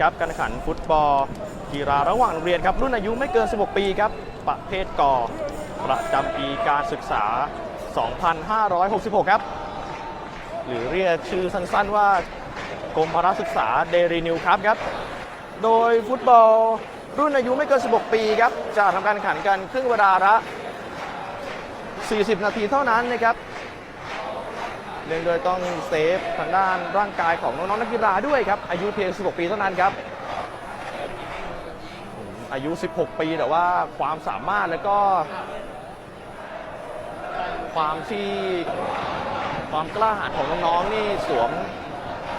ครับการแข่งขันฟุตบอลกีฬาระหว่างเรียนครับ รุ่นอายุไม่เกิน 16 ปีครับ ประเภทกอประจำปีการศึกษา 2566 ครับ หรือเรียกชื่อสั้นๆว่ากรมพละศึกษาเดรีนิวครับครับ โดยฟุตบอลรุ่นอายุไม่เกิน 16 ปีครับ จะทำการแข่งขันกันครึ่งเวลาละ40 นาทีเท่านั้นนะครับ เนื่องโดยต้องเซฟทางด้านร่างกายของน้องๆนักกีฬาด้วยครับ อายุเพียง 16 ปีเท่านั้นครับ อายุ 16 ปีแต่ว่าความสามารถแล้วก็ ความที่ความกล้าหาญของน้องๆนี่สวม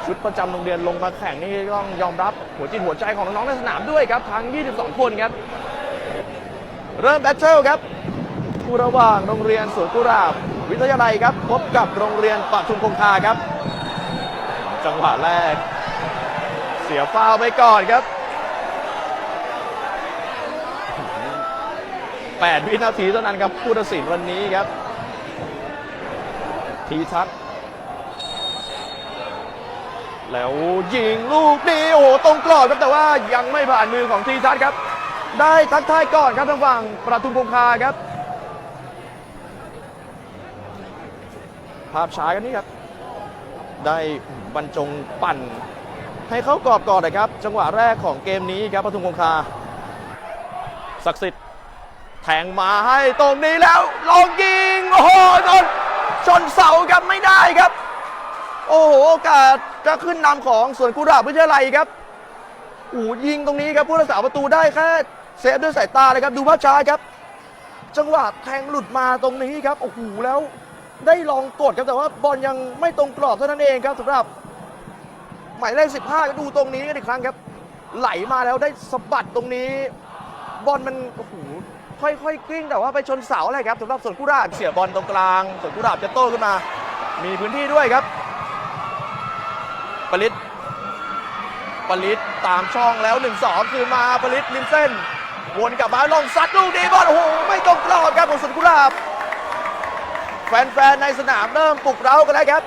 ชุดประจำโรงเรียนลงมาแข่งนี่ต้องยอมรับหัวจิตหัวใจของน้องๆในสนามด้วยครับ ทั้ง 22 คนครับ เริ่มแบทเทิลครับคู่ระหว่างโรงเรียนสวนกุหลาบ วิทยาลัยครับ พบกับโรงเรียนปทุมคงคาครับ จังหวะแรก เสียฟาวไปก่อนครับ 8 วินาทีเท่านั้นครับผู้ตัดสินวันนี้ครับ ทีทัศแล้วยิงลูกนี้โอ้โหตรงกรอบครับแต่ว่ายังไม่ผ่านมือของทีทัศครับ ได้ทักทายก่อนครับทางฝั่งประทุมคงคาครับาพช้ากันนี่ครับ ได้บรรจงปั่น ให้เข้ากรอบก่อนนะครับ จังหวะแรกของเกมนี้ครับปทุมคงคาศักดิ์สิทธิ์แทงมาให้ตรงนี้แล้ว ลองยิง โอ้โหโดนชนเสาครับไม่ได้ครับ โอ้โหโอกาสจะขึ้นนำของส่วนกุหลาบวิทยาลัยครับโอ้ยิงตรงนี้ครับผู้รักษาประตูได้แค่เซฟด้วยสายตาเลยครับ ดูภาพช้าครับ จังหวะแทงหลุดมาตรงนี้ครับโอ้โหแล้ว ได้ลองกดครับแต่ว่าบอลยังไม่ตรงกรอบเท่านั้นเองครับสำหรับ หมายเลข 15 ดูตรงนี้กันอีกครั้งครับ ไหลมาแล้วได้สะบัดตรงนี้ บอลมันโอ้โหค่อยๆกลิ้งแต่ว่าไปชนเสาอะไรครับสำหรับสวนกุหลาบเสียบอลตรงกลางส่วนกุหลาบจะโต้ขึ้นมา มีพื้นที่ด้วยครับปลิตปลิตตามช่องแล้ว 1-2 คืนมาปลิตริมเส้น วนกลับมาลองซัดลูกนี้บอลโอ้โหไม่ตรงกรอบครับของสวนกุหลาบ แฟนๆ ในสนามเริ่มปลุกเร้ากันแล้วครับ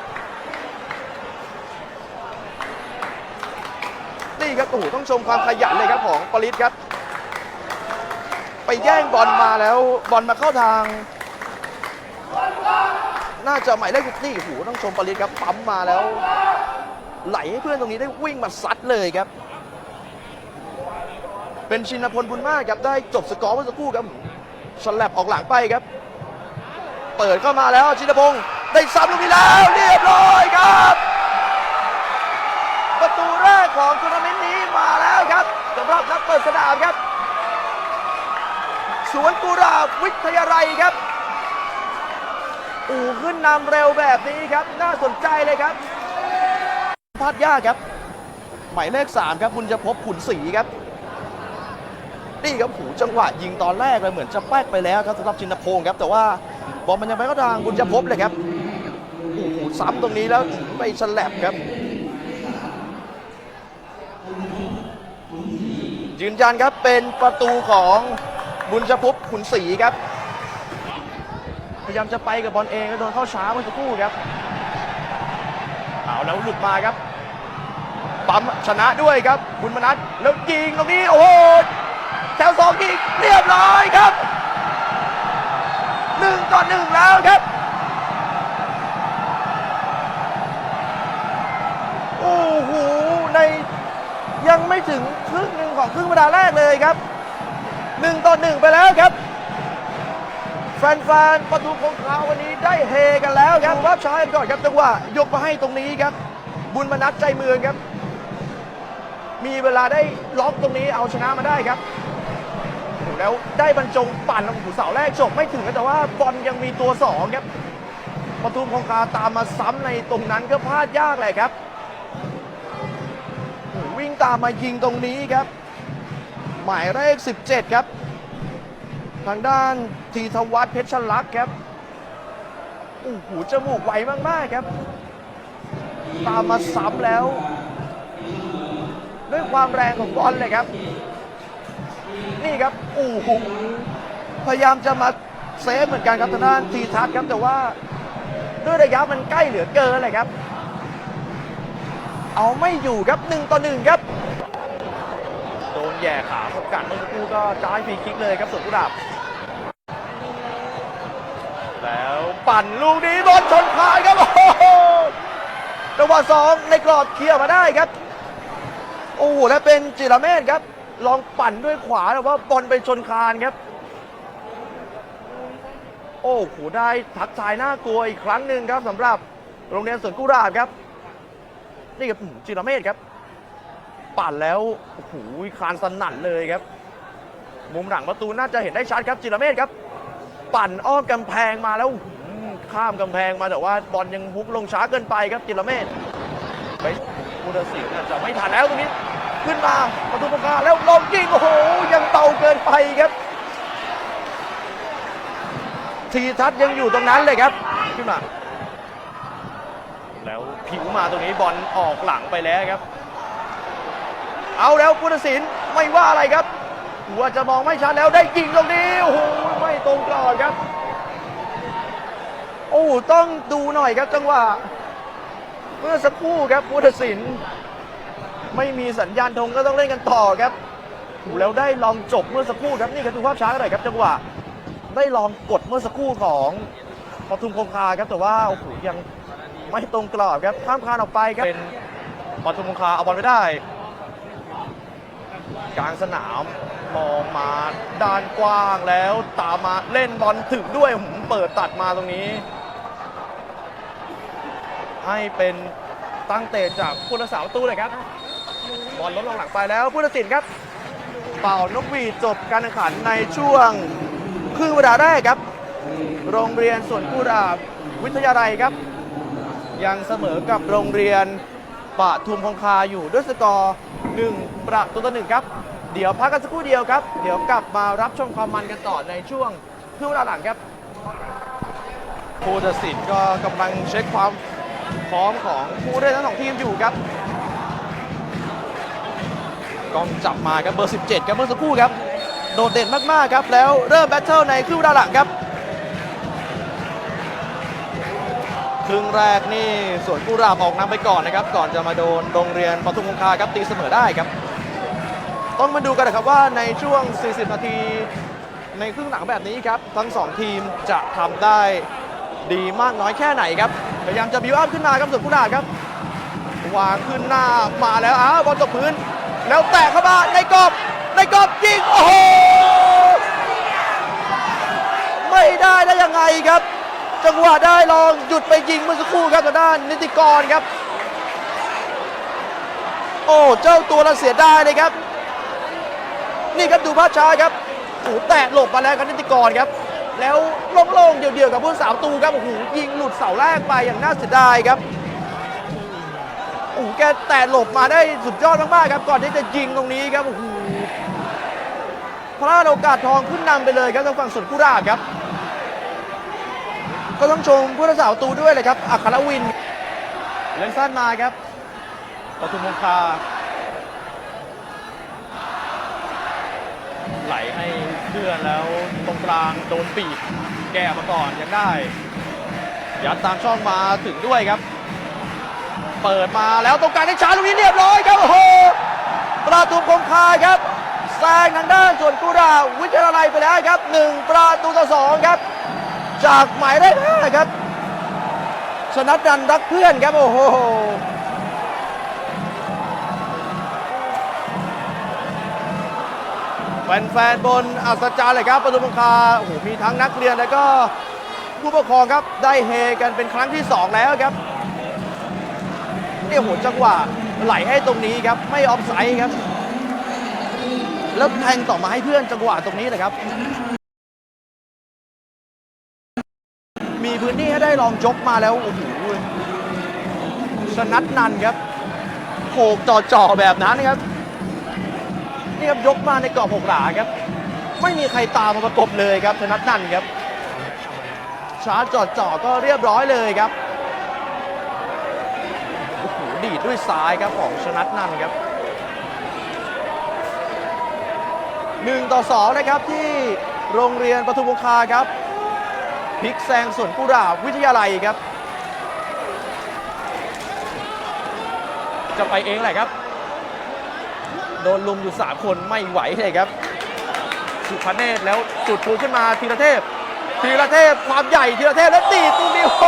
นี่ครับโอ้โหต้องชมความขยันเลยครับของปริศครับ ไปแย่งบอลมาแล้วบอลมาเข้าทาง น่าจะหมายเลขนี่โอ้โหต้องชมปริศครับปั๊มมาแล้ว ไหลให้เพื่อนตรงนี้ได้วิ่งมาซัดเลยครับ เป็นชินพลบุญมากครับได้จบสกอร์เมื่อสักครู่ครับฉลับออกหลังไปครับ เปิดเข้ามาแล้วชินพงศ์ได้ซ้ำลูกนี้แล้วเรียบร้อยครับ ประตูแรกของทัวร์นาเมนต์นี้มาแล้วครับสำหรับนักเปิดสนามครับ สวนกุหลาบวิทยาลัยครับ อู่ขึ้นนำเร็วแบบนี้ครับ น่าสนใจเลยครับพลาดยากครับ หมายเลข 3 ครับบุญจะพบขุนศรีครับนี่ครับหูจังหวะยิงตอนแรกเลยเหมือนจะแป๊กไปแล้วครับสำหรับชินพงศ์ครับแต่ว่า อลมันยังไปเข้าทางบุญจะพบเลยครับโอ้โหซ้ำตรงนี้แล้วไปฉลับครับ ยืนยันครับเป็นประตูของบุญชพบขุนศรีครับ พยายามจะไปกับบอลเองก็โดนเข้าช้าเมื่อสักครู่ครับเอาแล้วหลุดมาครับปั๊มชนะด้วยครับบุญมนัสแล้วยิงตรงนี้โอ้โหแถวสองอีกเรียบร้อยครับ หนึ่งต่อหนึ่งแล้วครับ โอ้โห ในยังไม่ถึงครึ่งหนึ่งของครึ่งเวลาแรกเลยครับหนึ่งต่อหนึ่งไปแล้วครับแฟนๆประตูคงคาวันนี้ได้เฮกันแล้วครับรับใช้กันก่อนครับจังหวะยกมาให้ตรงนี้ครับ บุญมนัสใจเมืองครับ มีเวลาได้ล็อกตรงนี้เอาชนะมาได้ครับ แล้วได้บรรจงปั่นของผู้เสาแรกจบไม่ถึงนะแต่ว่าบอลยังมีตัวสองครับปทุมคงคาตามมาซ้ำในตรงนั้นก็พลาดยากเลยครับ วิ่งตามมายิงตรงนี้ครับ หมายเลข 17 ครับ ทางด้านทีทวัฒเพชรลักษ์ครับโอ้โหจมูกไวมากๆครับ ตามมาซ้ำแล้ว ด้วยความแรงของบอลเลยครับ นี่ครับโอ้โหพยายามจะมาเซฟเหมือนกันครับทางด้านทีทัศครับแต่ว่าด้วยระยะมันใกล้เหลือเกินเลยครับ เอาไม่อยู่ครับหนึ่งต่อหนึ่งครับโดนแย่ขาสกัดเมื่อสักครู่ก็จ่ายฟรีคิกเลยครับสวนกุหลาบแล้วปั่นลูกนี้บอลชนคานครับโอ้โหจังหวะสองในกรอบเคลียร์มาได้ครับ โอ้โหและเป็นจิรเมธครับ ลองปั่นด้วยขวาแต่ว่าบอลไปชนคานครับ โอ้โหได้ทักทายน่ากลัวอีกครั้งหนึ่งครับสำหรับโรงเรียนสวนกุหลาบครับ นี่ครับจิรเมธครับ ปั่นแล้วโอ้โหคานสนั่นเลยครับ มุมหลังประตูน่าจะเห็นได้ชัดครับจิรเมธครับ ปั่นอ้อมกำแพงมาแล้วข้ามกำแพงมาแต่ว่าบอลยังฮุกลงช้าเกินไปครับจิรเมธไปพุทธศิลป์น่าจะไม่ทันแล้วตรงนี้ ขึ้นมาประตูปากกาแล้วลงยิงโอ้โหยังเบาเกินไปครับทีทัศน์ยังอยู่ตรงนั้นเลยครับขึ้นมาแล้วผิวมาตรงนี้บอลออกหลังไปแล้วครับ เอาแล้วพุทธศิลป์ไม่ว่าอะไรครับหัวจะมองไม่ชัดแล้วได้ยิงตรงนี้โอ้โหไม่ตรงกรอบครับ โอ้ต้องดูหน่อยครับจังหวะเมื่อสักครู่ครับพุทธศิลป์ ไม่มีสัญญาณธงก็ต้องเล่นกันต่อครับแล้วได้ลองจบเมื่อสักครู่ครับนี่ครับดูภาพช้าหน่อยครับจังหวะได้ลองกดเมื่อสักครู่ของปทุมคงคาครับแต่ว่าโอ้โหยังไม่ตรงกรอบครับข้ามคานออกไปครับเป็นปทุมคงคาเอาบอลไปได้ กลางสนามมองมาด้านกว้างแล้วตามมาเล่นบอลถึกด้วยหืมเปิดตัดมาตรงนี้ ให้เป็นตั้งเตะจากผู้รักษาประตูเลยครับ บอลล้มลงหลังไปแล้วผู้ตัดสินครับ เป่านกหวีดจบการแข่งขันในช่วงครึ่งเวลาแรกครับ โรงเรียนสวนกุหลาบวิทยาลัยครับ ยังเสมอกับโรงเรียนปะทุมคงคาอยู่ด้วยสกอร์1ประตูต่อหนึ่งครับ เดี๋ยวพักกันสักครู่เดียวครับ เดี๋ยวกลับมารับชมความมันกันต่อในช่วงครึ่งเวลาหลังครับผู้ตัดสินก็กำลังเช็คความพร้อมของผู้เล่นทั้งสองทีมอยู่ครับ กล้องจับมาครับเบอร์ 17ครับเมื่อสักครู่ครับโดดเด่นมากๆครับแล้วเริ่มแบทเทิลในครึ่งเวลาหลังครับครึ่งแรกนี่สวนกุหลาบออกนำไปก่อนนะครับ ก่อนจะมาโดนโรงเรียนปทุมคงคาครับตีเสมอได้ครับ ต้องมาดูกันนะครับว่าในช่วง 40 นาที ในครึ่งหลังแบบนี้ครับ ทั้ง 2 ทีมจะทำได้ดีมากน้อยแค่ไหนครับพยายามจะบิวอัพขึ้นมาครับสวนกุหลาบครับวางขึ้นหน้ามาแล้วอ้าวบอลตกพื้น แล้วแตะเข้ามาในกรอบในกรอบยิง โอ้โห ไม่ได้ได้ยังไงครับ จังหวะได้ลองหยุดไปยิงเมื่อสักครู่ครับทางด้านนิติกรครับ โอ้ เจ้าตัวละเสียได้เลยครับ นี่ครับดูภาพช้าครับโอ้แตะหลบมาแล้วครับนิติกรครับ แล้วโล่งๆเดี่ยวๆกับผู้สาวตูครับโอ้โหยิงหลุดเสาแรกไปอย่างน่าเสียดายครับ อ้โหแกแตะหลบมาได้สุดยอดมากๆครับ ก่อนที่จะยิงตรงนี้ครับโอ้โหพลาดโอกาสทองขึ้นนำไปเลยครับทางฝั่งสวนกุหลาครับ ก็ต้องชมผู้รักษาประตูด้วยเลยครับอัครวินเล่นสั้นมาครับปทุมงคาไหลให้เพื่อนแล้วตรงกลางโดนปีกแก้มาก่อนยังได้ยัดตามช่องมาถึงด้วยครับ เปิดมาแล้วตรงกลางได้ชาร์ลูกนี้เรียบร้อยครับโอ้โหประตูคงคาครับแซงทางด้านส่วนกุราวิทยาลัยไปแล้วครับหนึ่งประตูต่อสองครับ จากหมายเลขห้าครับชนะดันรักเพื่อนครับโอ้โหแฟนๆบนอัศจรรย์เลยครับประตูคงคาโอ้โหมีทั้งนักเรียนแล้วก็ผู้ปกครองครับได้เฮกันเป็นครั้งที่สองแล้วครับ เนี่ยโหจังหวะไหลให้ตรงนี้ครับไม่ออฟไซด์ครับ แล้วแทงต่อมาให้เพื่อนจังหวะตรงนี้เลยครับ มีพื้นที่ให้ได้ลองยกมาแล้วโอ้โหชนัดนันครับโขกจ่อๆแบบนั้นนะครับนี่ครับยกมาในกรอบหกหลาครับ ไม่มีใครตามมาประกบเลยครับชนัดนันครับชาร์จจ่อๆก็เรียบร้อยเลยครับ ดีดด้วยซ้ายครับของชนัดนันครับหนึ่งต่อสองนะครับที่โรงเรียนปทุมคงคาครับพลิกแซงสวนกุหลาบวิทยาลัยครับ จะไปเองแหละครับ โดนลุมอยู่ 3 คนไม่ไหวเลยครับ สุพเนศแล้วจุดปูขึ้นมาธีรเทพธีรเทพความใหญ่ธีรเทพแล้วตีตรงนี้โ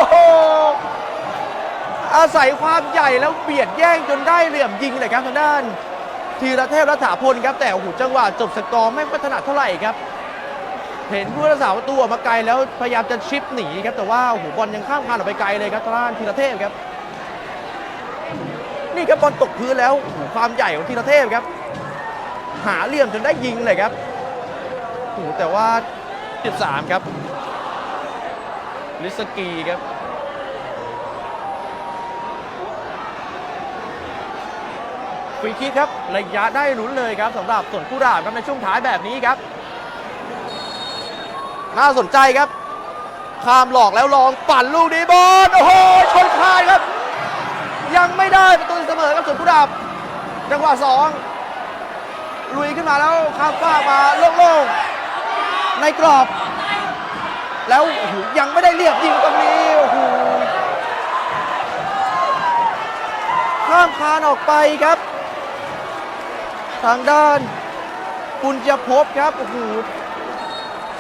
อาศัยความใหญ่แล้วเบียดแย่งจนได้เหลี่ยมยิงเลยครับทางด้านธีรเทพรัฐาพลครับแต่โอ้โหจังหวะจบสกอร์ไม่พัฒนาเท่าไหร่ครับ เห็นผู้รักษาประตูออกมาไกลแล้วพยายามจะชิปหนีครับแต่ว่าโอ้โหบอลยังข้ามคานออกไปไกลเลยครับทางด้านธีรเทพครับ นี่ครับบอลตกพื้นแล้วความใหญ่ของธีรเทพครับ หาเหลี่ยมจนได้ยิงเลยครับโอ้แต่ว่า 13 ครับลิสกีครับ ฟรีคิกครับระยะได้ลุ้นเลยครับสำหรับส่วนผู้ดาบครับในช่วงท้ายแบบนี้ครับ น่าสนใจครับ ข้ามหลอกแล้วลองปั่นลูกนี้บอลโอ้โหชนคานครับ ยังไม่ได้ประตูเสมอครับส่วนผู้ดาบจังหวะสองลุยขึ้นมาแล้วข้ามฟ้ามาโล่งๆในกรอบ แล้วยังไม่ได้เรียบยิงตรงนี้โอ้โหข้ามคานออกไปครับ ทางด้านปุญญภพครับโอ้โห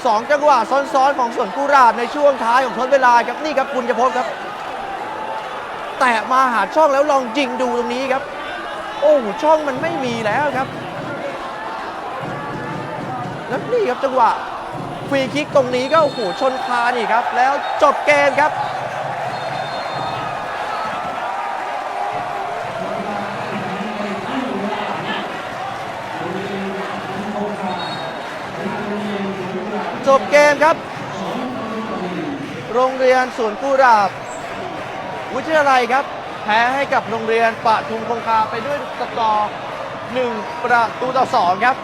สองจังหวะซ้อนๆของส่วนกุหลาบในช่วงท้ายของทดเวลาครับนี่ครับปุญญภพครับ แตะมาหาช่องแล้วลองยิงดูตรงนี้ครับ โอ้ช่องมันไม่มีแล้วครับ แล้วนี่ครับจังหวะฟรีคิกตรงนี้ก็โอ้โหชนคานี่ครับ แล้วจบเกมครับ บเกมครับ โรงเรียนสวนกุหลาบ วิทยาลัยครับ แพ้ให้กับโรงเรียนปะทุมคงคาไปด้วยสกอร์1ประตูต่อ2ครับ